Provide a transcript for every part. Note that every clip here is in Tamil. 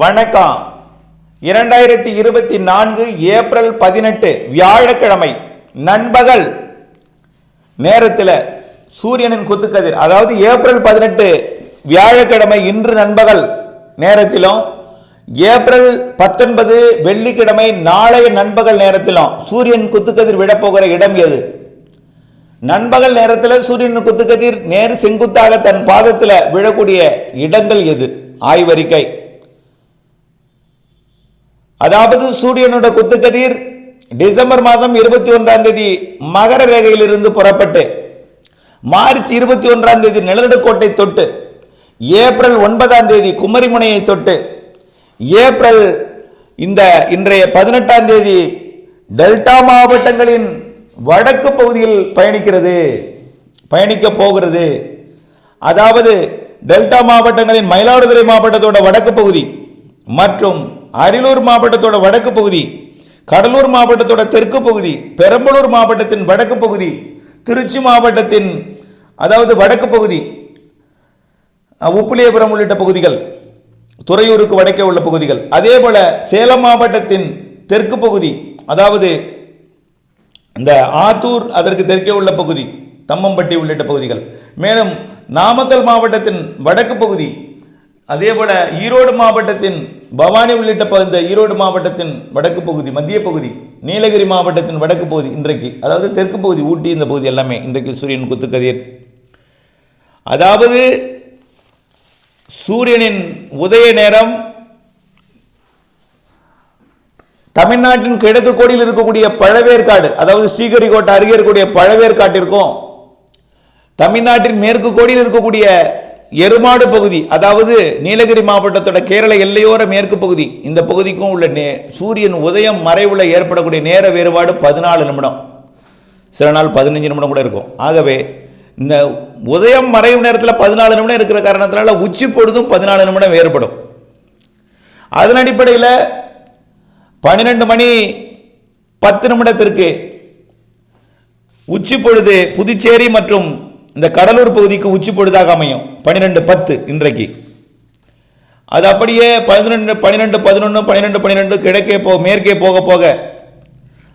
வணக்கம். இரண்டாயிரத்தி இருபத்தி நான்கு ஏப்ரல் பதினெட்டு வியாழக்கிழமை நண்பகல். நேரத்தில் சூரியனின் குத்துக்கதிர் அதாவது ஏப்ரல் பதினெட்டு வியாழக்கிழமை இன்று நண்பகல் நேரத்திலும் ஏப்ரல் பத்தொன்பது வெள்ளிக்கிழமை நாளைய நண்பகல் நேரத்திலும் சூரியன் குத்துக்கதிர் விடப்போகிற இடம் எது? நண்பகல் நேரத்தில் சூரியன் குத்துக்கதிர் நேர் செங்குத்தாக தன் பாதத்தில் விழக்கூடிய இடங்கள் எது? ஆய்வறிக்கை. அதாவது சூரியனோட குத்துக்கதிர் டிசம்பர் மாதம் இருபத்தி ஒன்றாம் தேதி மகர ரேகையிலிருந்து புறப்பட்டு மார்ச் இருபத்தி ஒன்றாம் தேதி நிலநடுக்கோட்டை தொட்டு ஏப்ரல் ஒன்பதாம் தேதி குமரிமுனையை தொட்டு ஏப்ரல் இந்த இன்றைய பதினெட்டாம் தேதி டெல்டா மாவட்டங்களின் வடக்கு பகுதியில் பயணிக்கிறது பயணிக்க போகிறது. அதாவது டெல்டா மாவட்டங்களின் மயிலாடுதுறை மாவட்டத்தோட வடக்கு பகுதி மற்றும் அரியலூர் மாவட்டத்தோட வடக்கு பகுதி கடலூர் மாவட்டத்தோட தெற்கு பகுதி பெரம்பலூர் மாவட்டத்தின் வடக்கு பகுதி திருச்சி மாவட்டத்தின் அதாவது வடக்கு பகுதி அஹ், உப்பிலியபுரம் உள்ளிட்ட பகுதிகள் துறையூருக்கு வடக்கே உள்ள பகுதிகள். அதே போல சேலம் மாவட்டத்தின் தெற்கு பகுதி அதாவது இந்த ஆத்தூர் அதற்கு தெற்கே உள்ள பகுதி தம்மம்பட்டி உள்ளிட்ட பகுதிகள். மேலும் நாமக்கல் மாவட்டத்தின் வடக்கு பகுதி அதே போல ஈரோடு மாவட்டத்தின் பவானி உள்ளிட்ட ப- ஈரோடு மாவட்டத்தின் வடக்கு பகுதி மத்திய பகுதி நீலகிரி மாவட்டத்தின் வடக்கு பகுதி இன்றைக்கு அதாவது தெற்கு பகுதி ஊட்டி இந்த பகுதி எல்லாமே இன்றைக்கு சூரியன் குத்துக்கதிர் அதாவது சூரியனின் உதய நேரம் தமிழ்நாட்டின் கிழக்கு கோடியில் இருக்கக்கூடிய பழவேற்காடு அதாவது ஸ்ரீகரிகோட்டை அருகே இருக்கக்கூடிய பழவேற்காட்டிற்கும் தமிழ்நாட்டின் மேற்கு கோடியில் இருக்கக்கூடிய எருமாடு பகுதி அதாவது நீலகிரி மாவட்டத்தோட கேரள எல்லையோர மேற்கு பகுதி இந்த பகுதிக்கும் உள்ள நே சூரியன் உதயம் மறைவுல ஏற்படக்கூடிய நேர வேறுபாடு பதினாலு நிமிடம். சில நாள் பதினஞ்சு நிமிடம் கூட இருக்கும். ஆகவே இந்த உதயம் மறைவு நேரத்தில் பதினாலு நிமிடம் இருக்கிற காரணத்தினால உச்சி பொழுதும் பதினாலு நிமிடம் வேறுபடும். அதன் அடிப்படையில் பன்னிரெண்டு மணி பத்து நிமிடத்திற்கு உச்சி பொழுது புதுச்சேரி மற்றும் இந்த கடலூர் பகுதிக்கு உச்சி பொழுதாக அமையும். பன்னிரெண்டு பத்து இன்றைக்கு. அது அப்படியே பதினொன்று பன்னிரெண்டு பதினொன்று பன்னிரெண்டு பன்னிரெண்டு கிழக்கே போ மேற்கே போக போக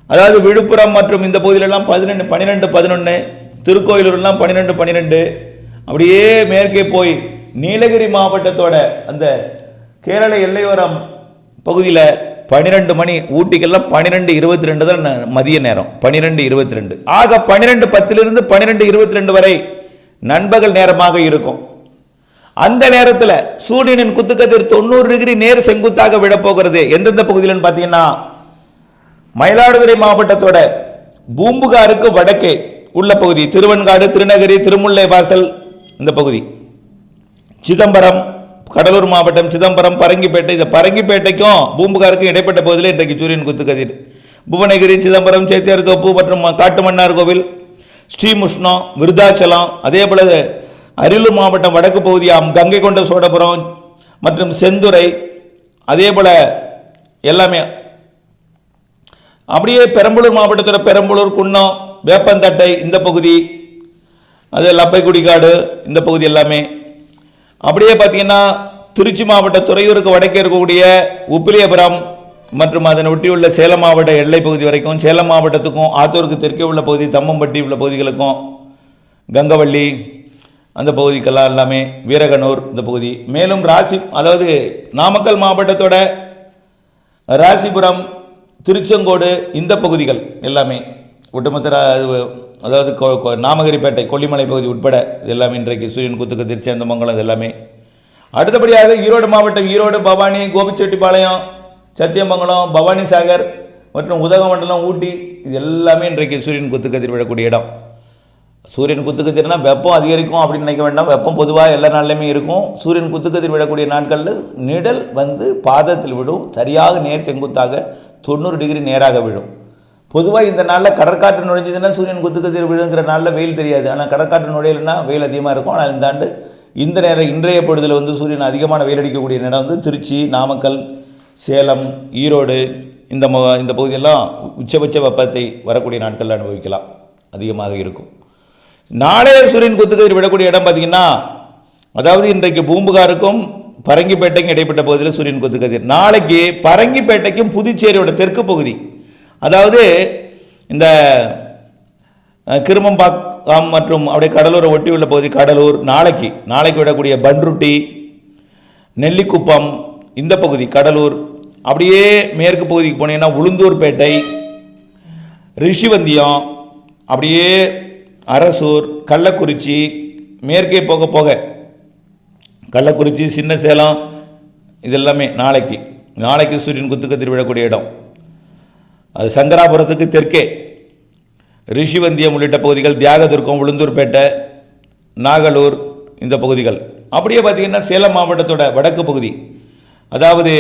அதாவது விழுப்புரம் மற்றும் இந்த பகுதியிலெல்லாம் பதினெண்டு பன்னிரெண்டு பதினொன்று திருக்கோயிலூர்லாம் பன்னிரெண்டு பன்னிரெண்டு அப்படியே மேற்கே போய் நீலகிரி மாவட்டத்தோட அந்த கேரள எல்லையோரம் பகுதியில் பன்னிரெண்டு மணி ஊட்டிக்கெல்லாம் பன்னிரெண்டு இருபத்தி ரெண்டு தான் ந- மதிய நேரம். பன்னிரெண்டு இருபத்தி ரெண்டு ஆக பன்னிரெண்டு பத்திலிருந்து பன்னிரெண்டு இருபத்தி ரெண்டு வரை நண்பகல் நேரமாக இருக்கும். அந்த நேரத்தில் சூரியனின் குத்துக்கதிர் தொண்ணூறு டிகிரி நேர் செங்குத்தாக விடப்போகிறது. எந்தெந்த பகுதியிலன்னு பார்த்தீங்கன்னா மயிலாடுதுறை மாவட்டத்தோட பூம்புகாருக்கு வடக்கே உள்ள பகுதி. திருவெண்காடு திருநகரி திருமுல்லை வாசல் இந்த பகுதி. சிதம்பரம் கடலூர் மாவட்டம் சிதம்பரம் பரங்கிப்பேட்டை இந்த பரங்கிப்பேட்டைக்கும் பூம்புகாருக்கும் இடைப்பட்ட பகுதியில் இன்றைக்கு சூரியன் குத்துக்கதிர். புவனகிரி சிதம்பரம் சேத்தியார் தோப்பு மற்றும் காட்டுமன்னார் கோவில் ஸ்ரீமுஷ்ணம் விருதாச்சலம் அதே போல அரியலூர் மாவட்டம் வடக்கு பகுதியாம் கங்கை கொண்ட சோழபுரம் மற்றும் செந்துறை அதே போல எல்லாமே. அப்படியே பெரம்பலூர் மாவட்டத்தோட பெரம்பலூர் குன்னம் வேப்பந்தட்டை இந்த பகுதி அது லப்பைக்குடிக்காடு இந்த பகுதி எல்லாமே. அப்படியே பார்த்தீங்கன்னா திருச்சி மாவட்டம் துறையூருக்கு வடக்கே இருக்கக்கூடிய உப்பிலியபுரம் மற்றும் அதனை ஒட்டியுள்ள சேலம் மாவட்ட எல்லை பகுதி வரைக்கும் சேலம் மாவட்டத்துக்கும் ஆத்தூருக்கு தெற்கே உள்ள பகுதி தம்மம்பட்டி உள்ள பகுதிகளுக்கும் கங்கவள்ளி அந்த பகுதிக்கெல்லாம் எல்லாமே வீரகனூர் இந்த பகுதி. மேலும் ராசி அதாவது நாமக்கல் மாவட்டத்தோட ராசிபுரம் திருச்செங்கோடு இந்த பகுதிகள் எல்லாமே. ஒட்டுமொத்த அதாவது கொ- கொ- நாமகிரிப்பேட்டை கொல்லிமலை பகுதி உட்பட இது எல்லாமே இன்றைக்கு சூரியன் குத்துக்கு திருச்சேந்தமங்கலம் இது எல்லாமே அடுத்தபடியாக ஈரோடு மாவட்டம் ஈரோடு பவானி கோபிச்செட்டிப்பாளையம் சத்தியமங்கலம் பவானி சாகர் மற்றும் உதகமண்டலம் ஊட்டி இது எல்லாமே இன்றைக்கு சூரியன் குத்துக்கதிர் விழக்கூடிய இடம். சூரியன் குத்துக்கதிர்னா வெப்பம் அதிகரிக்கும் அப்படின்னு நினைக்க வேண்டாம். வெப்பம் பொதுவாக எல்லா நாள்லையுமே இருக்கும். சூரியன் குத்துக்கதிர் விடக்கூடிய நாட்களில் நிழல் வந்து பாதத்தில் விடும். சரியாக நேர் செங்குத்தாக தொண்ணூறு டிகிரி நேராக விழும். பொதுவாக இந்த நாளில் கடற்காற்று நுழைஞ்சதுன்னா சூரியன் குத்துக்கதிர் விழுங்கிற நாளில் வெயில் தெரியாது. ஆனால் கடற்காற்று நுழையலைன்னா வெயில் அதிகமாக இருக்கும். ஆனால் இந்த ஆண்டு இந்த நேரம் இன்றைய பொழுதில் வந்து சூரியன் அதிகமான வெயில் அடிக்கக்கூடிய நேரம் வந்து திருச்சி நாமக்கல் சேலம் ஈரோடு இந்த ம- இந்த பகுதியெல்லாம் உச்சபட்ச வெப்பத்தை வரக்கூடிய நாட்களில் அனுபவிக்கலாம். அதிகமாக இருக்கும். நாளைய சூரியன் குத்துக்கதிர் விடக்கூடிய இடம் பார்த்தீங்கன்னா அதாவது இன்றைக்கு பூம்புகாருக்கும் பரங்கிப்பேட்டைக்கும் இடைப்பட்ட பகுதியில் சூரியன் குத்துக்கதிர் நாளைக்கு பரங்கிப்பேட்டைக்கும் புதுச்சேரியோட தெற்கு பகுதி. அதாவது இந்த கிருமம்பாக்கம் மற்றும் அப்படியே கடலூரை ஒட்டி உள்ள பகுதி கடலூர் நாளைக்கு நாளைக்கு விடக்கூடிய பன்ருட்டி நெல்லிக்குப்பம் இந்த பகுதி கடலூர் அப்படியே மேற்கு பகுதிக்கு போனீங்கன்னா உளுந்தூர்பேட்டை ரிஷிவந்தியம் அப்படியே அரசூர் கள்ளக்குறிச்சி மேற்கே போக போக கள்ளக்குறிச்சி சின்ன சேலம் இதெல்லாமே நாளைக்கு நாளைக்கு சூரியன் குத்துக்க விடக்கூடிய இடம். அது சங்கராபுரத்துக்கு தெற்கே. ரிஷிவந்தியம் உள்ளிட்ட பகுதிகள் தியாகதுர்க்கம் உளுந்தூர்பேட்டை நாகலூர் இந்த பகுதிகள். அப்படியே பார்த்தீங்கன்னா சேலம் மாவட்டத்தோட வடக்கு பகுதி. அதாவது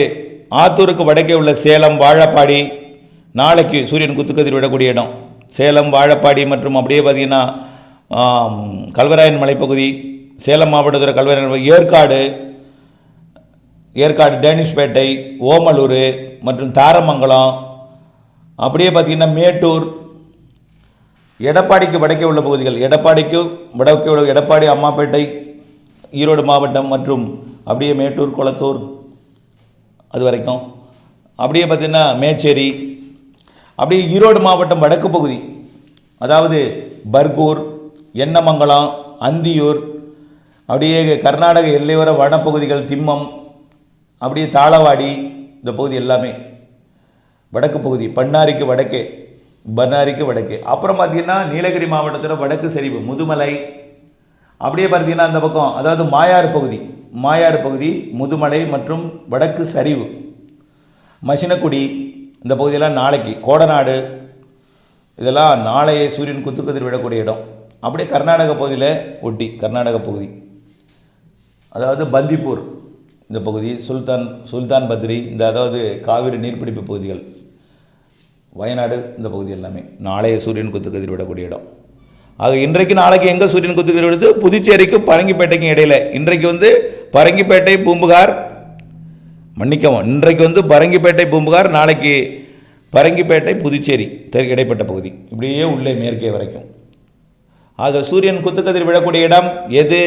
ஆத்தூருக்கு வடக்கே உள்ள சேலம் வாழப்பாடி நாளைக்கு சூரியன் குத்துக்கதிர் விடக்கூடிய இடம். சேலம் வாழப்பாடி மற்றும் அப்படியே பார்த்தீங்கன்னா கல்வராயன் மலைப்பகுதி சேலம் மாவட்டத்தோட கல்வராயன் ஏற்காடு ஏற்காடு டேனிஷ்பேட்டை ஓமலூர் மற்றும் தாரமங்கலம் அப்படியே பார்த்தீங்கன்னா மேட்டூர் எடப்பாடிக்கு வடக்கே உள்ள பகுதிகள் எடப்பாடிக்கு வடக்கே உள்ள எடப்பாடி அம்மாப்பேட்டை ஈரோடு மாவட்டம் மற்றும் அப்படியே மேட்டூர் குளத்தூர் அது வரைக்கும். அப்படியே பார்த்தீங்கன்னா மேச்சேரி அப்படியே ஈரோடு மாவட்டம் வடக்கு பகுதி அதாவது பர்கூர் எண்ணமங்கலம் அந்தியூர் அப்படியே கர்நாடக எல்லையோர வனப்பகுதிகள் திம்மம் அப்படியே தாளவாடி இந்த பகுதி எல்லாமே. வடக்கு பகுதி பண்ணாரிக்கு வடக்கே பண்ணாரிக்கு வடக்கே. அப்புறம் பார்த்தீங்கன்னா நீலகிரி மாவட்டத்தில் வடக்கு சரிவு முதுமலை. அப்படியே பார்த்தீங்கன்னா அந்த பக்கம் அதாவது மாயாறு பகுதி மாயாறு பகுதி முதுமலை மற்றும் வடக்கு சரிவு. மசினக்குடி இந்த பகுதியெல்லாம் நாளைக்கு கோடநாடு இதெல்லாம் நாளைய சூரியன் குத்துக்கதிர் விடக்கூடிய இடம். அப்படியே கர்நாடக பகுதியில் ஒட்டி கர்நாடக பகுதி. அதாவது பந்திப்பூர். இந்த பகுதி சுல்தான் சுல்தான் பத்ரி இந்த அதாவது காவிரி நீர்பிடிப்பு பகுதிகள் வயநாடு இந்த பகுதி எல்லாமே. நாளைய சூரியன் குத்துக்கதிர் விடக்கூடிய இடம். ஆக இன்றைக்கு நாளைக்கு எங்கே சூரியன் குத்துக்கதிர் விடுது? புதுச்சேரிக்கும் பரங்கிப்பேட்டைக்கும் இடையில. இன்றைக்கு வந்து பரங்கிப்பேட்டை பூம்புகார் மன்னிக்கவும் இன்றைக்கு வந்து பரங்கிப்பேட்டை பூம்புகார் நாளைக்கு பரங்கிப்பேட்டை புதுச்சேரி தெற்கு இடைப்பட்ட பகுதி. இப்படியே உள்ளே மேற்கே வரைக்கும். ஆக சூரியன் குத்துக்கதிர் விடக்கூடிய இடம் எது?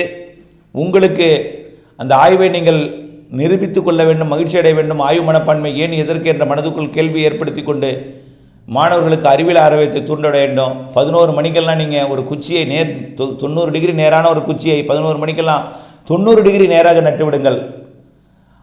உங்களுக்கு அந்த ஆய்வை நீங்கள் நிரூபித்துக் கொள்ள வேண்டும் மகிழ்ச்சி அடைய வேண்டும் ஆய்வு மனப்பான்மை ஏன் எதற்கு என்ற மனதுக்குள் கேள்வி ஏற்படுத்தி கொண்டு மாணவர்களுக்கு அறிவியல் ஆர்வத்தை தூண்ட வேண்டும். பதினோரு மணிக்கெல்லாம் நீங்கள் ஒரு குச்சியை நேர் தொ- தொண்ணூறு டிகிரி நேரான ஒரு குச்சியை பதினோரு மணிக்கெல்லாம் தொண்ணூறு டிகிரி நேராக நட்டு விடுங்கள்.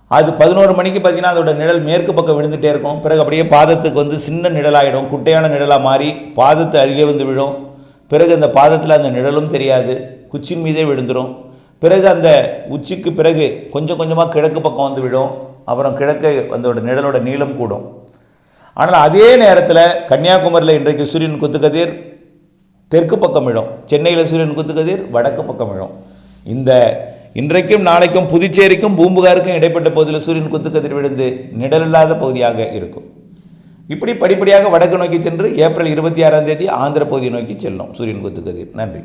அது பதினோரு மணிக்கு பார்த்தீங்கன்னா அதோட நிழல் மேற்கு பக்கம் விழுந்துட்டே இருக்கும். பிறகு அப்படியே பாதத்துக்கு வந்து சின்ன நிழலாகிடும் குட்டையான நிழலாக மாறி பாதத்தை அருகே வந்து விழும். பிறகு அந்த பாதத்தில் அந்த நிழலும் தெரியாது. குச்சின் மீதே விழுந்துடும் பிறகு அந்த உச்சிக்கு பிறகு கொஞ்சம் கொஞ்சமாக கிழக்கு பக்கம் வந்து விடும் அப்புறம் கிழக்கு அதோட நிழலோட நீளம் கூடும். ஆனால் அதே நேரத்தில் கன்னியாகுமரியில் இன்றைக்கு சூரியன் குத்துக்கதிர் தெற்கு பக்கம் விழும். சென்னையில் சூரியன் குத்துக்கதிர் வடக்கு பக்கம் விழும். இந்த இன்றைக்கும் நாளைக்கும் புதுச்சேரிக்கும் பூம்புகாருக்கும் இடைப்பட்ட பகுதியில் சூரியன் குத்துக்கதிர் விழுந்து நிழலில்லாத பகுதியாக இருக்கும். இப்படி படிப்படியாக வடக்கு நோக்கி சென்று ஏப்ரல் இருபத்தி ஆறாம் தேதி ஆந்திர பகுதியை நோக்கி செல்லும் சூரியன் குத்துக்கதிர். நன்றி.